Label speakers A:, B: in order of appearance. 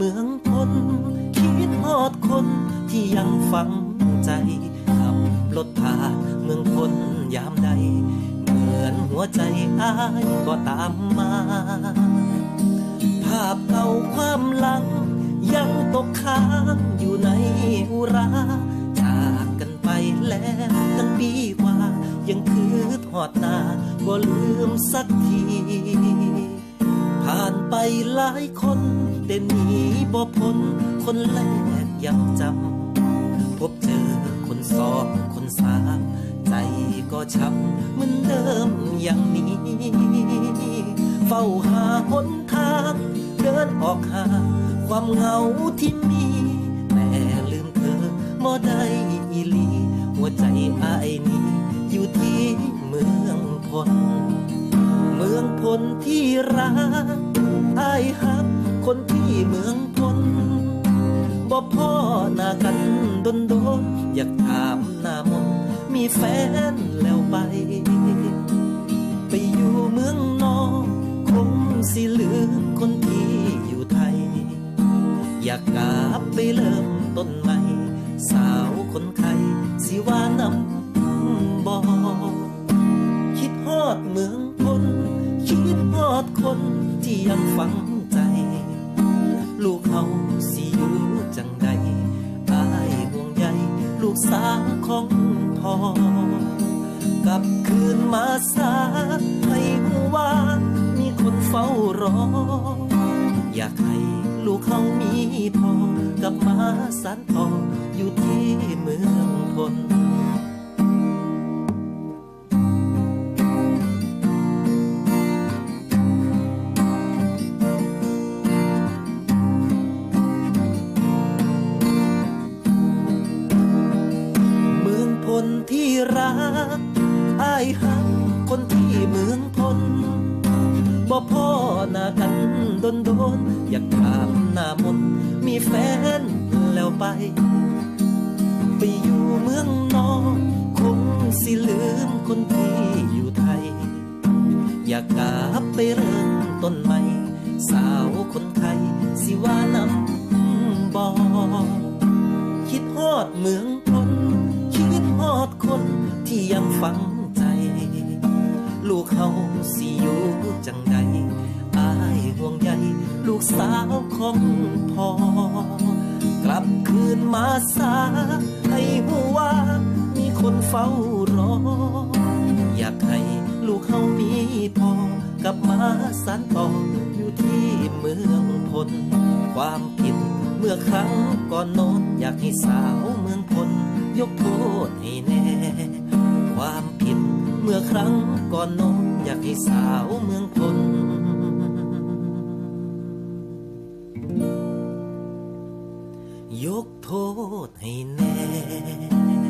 A: มืองพนคิดฮอดคนที่ยังฝังใจขับรถผ่านเมืองพนยามใด เหมือนหัวใจอ้ายก็ตามมา ภาพเก่าความหลัง ยังตกค้างอยู่ในอุราจากกันไปแล้วตั้งปีกว่า ยังคือทอดหน้าบ่ลืมสักที ผ่านไปหลายคน แต่หนีบ่พ้นคนแรกยังจำพบเจอคนสองคนสามใจก็ช้ำเหมือนเดิมอย่างนี้เฝ้าหาหนทางเดินออกหาความเหงาที่มีแต่ลืมเธอบ่ได้อีลี หัวใจอายนี้อยู่ที่เมืองพนเมืองพนที่รักอายหัก คนที่เมืองพนบ่พ่อหน้ากันดนโดนๆอยากถามหน้ามนมีแฟนแล้วไป ไปอยู่เมืองนอกคงสิลืมคนที่อยู่ไทย อยากกลับไปเริ่มต้นใหม่ สาวคนไทยสิว่านำบอคิดฮอดเมืองพนคิดฮอดคนที่ยังฝัง ลูกสาของพ่อ กลับคืนมาสาให้หูว่ามีคนเฝ้ารอ อยากให้ลูกเขามีพ่อกลับมาสานต่ออยู่ที่ ที่รักอายหักคนที่เมืองพลบ่พ่อหน้ากันโดนโดนๆอยากถามหน้ามนมีแฟนแล้วไป ไปอยู่เมืองนอกคงสิลืมคนที่อยู่ไทย อยากกลับไปเริ่มต้นใหม่ สาวคนไทยสิว่า ที่ยังฝังใจ ลูกเขาสิอยู่จังใดอายห่วงใยลูกสาวของพ่อกลับคืนมาสาให้หัวมีคนเฝ้ารอ อยากให้ลูกเขามีพอกลับมาสานต่ออยู่ที่เมืองพนความผิดเมื่อครั้งก่อนโน้นอยากให้สาวเมืองพนยกโทษให้แน่ ครั้งก่อนนอนอยากให้สาวเมืองพนยกโทษให้แน่